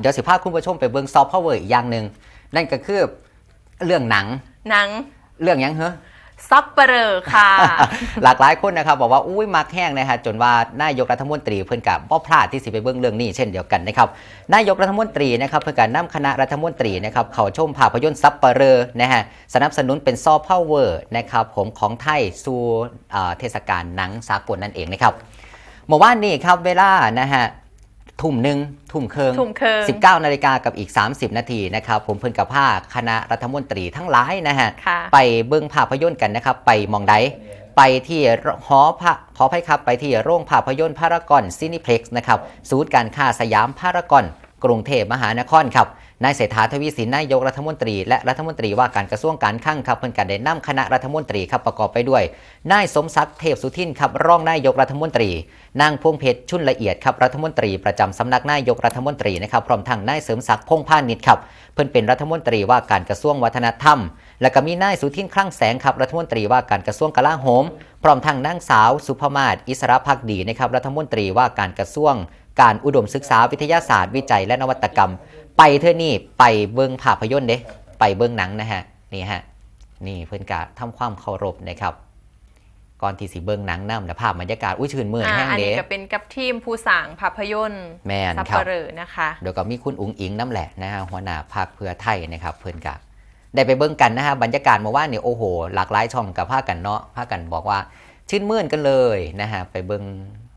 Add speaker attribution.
Speaker 1: เดี๋ยวสิพาคุณผู้ชมไปเบิ่งซอฟต์พาวเวอร์อีกอย่างหนึ่งนั่นก็คือเรื่องหนัง
Speaker 2: หนัง
Speaker 1: เรื่องหยังเหรอ
Speaker 2: ซับเปเหรอค่ะ
Speaker 1: หลากหลายคนนะครับบอกว่าอุ้ยมักแห้งนะฮะจนว่านายกรัฐมนตรีเพิ่นกับบ่พลาดที่สิไปเบิ่งเรื่องนี้เช่นเดียวกันนะครับนายกรัฐมนตรีนะครับเพิ่นกับนำคณะรัฐมนตรีนะครับเขาชมภาพยนตร์ซับเปเหรอนะฮะสนับสนุนเป็นซอฟต์พาวเวอร์นะครับผมของไทยสู่เอ่อเทศกาลหนังสากลนั่นเองนะครับเมื่อวานนี้ครับเวลานะฮะ ทุ่มหนึ่งทุ่มเคิง
Speaker 2: ทุ่มครึ่ง
Speaker 1: 19นาฬิกากับอีก 30 นาทีนะครับ ผมเพิ่นกับภาคคณะรัฐมนตรีทั้งหลายนะฮะ
Speaker 2: ค่ะ
Speaker 1: ไปเบิ่งภาพยนตร์กันนะครับ ไปมองไดไปที่หอพระขออภัยครับ ไปที่โรงภาพยนตร์พารากอนซินิเพล็กซ์นะครับ ศูนย์การค้าสยามพารากอนกรุงเทพมหานครครับ นายเศรษฐาทวีสินนายกรัฐมนตรีและรัฐมนตรีว่าการกระทรวงการคลังครับเพิ่อนกันได้นำคณะรัฐมนตรีครับประกอบไปด้วยนายสมศักดิ์เทพสุทินครับรองนายกรัฐมนตรีนางพวงเพชรชุนละเอียดครับรัฐมนตรีประจำสำนักนายกรัฐมนตรีนะครับพร้อมทั้งนายเสริมศักดิ์พงษ์พาณิชย์ครับเพิ่อนเป็นรัฐมนตรีว่าการกระทรวงวัฒนธรรม และก็มีนายสุทินคลั่งแสงครับรัฐมนตรีว่าการกระทรวงกลาโหม พร้อมทั้งนางสาว สุภมาศอิสระพักดีนะครับรัฐมนตรีว่าการกระทรวง การอุดมศึกษาวิทยาศาสตร์วิจัยและนวัตกรรม ไปเท่านี่ไปเบิ้งภาพยนตร์เด้ไปเบิ้งหนังนะฮะนี่ฮะนี่เพื่อนกะทำความเคารพนะครับก่อนที่สิเบิ้งหนังน้ำและภาพบรรยากาศอุ้ยชื่นมื่น
Speaker 2: อ่า
Speaker 1: แห้ง
Speaker 2: อัน
Speaker 1: เด้
Speaker 2: นี้ก็เป็นกับทีมผู้สร้างภาพยนตร์
Speaker 1: แม่น
Speaker 2: ซับ
Speaker 1: ครั
Speaker 2: เป
Speaker 1: บ
Speaker 2: เหรอนะคะ
Speaker 1: เดี๋ยวก็มีคุณอุ๋งอิงน้ำแหละนะฮะหัวหน้าพรรคเพื่อไทยนะครับ เพื่อนกะได้ไปเบิ่งกันนะฮะบรรยากาศเมาว่าเนี่ยโอ้โห หลากหลายช่องกับผ้ากันเนาะผ้ากันบอกว่าชื่นมื่นกันเลยนะฮะไปเบิ่ง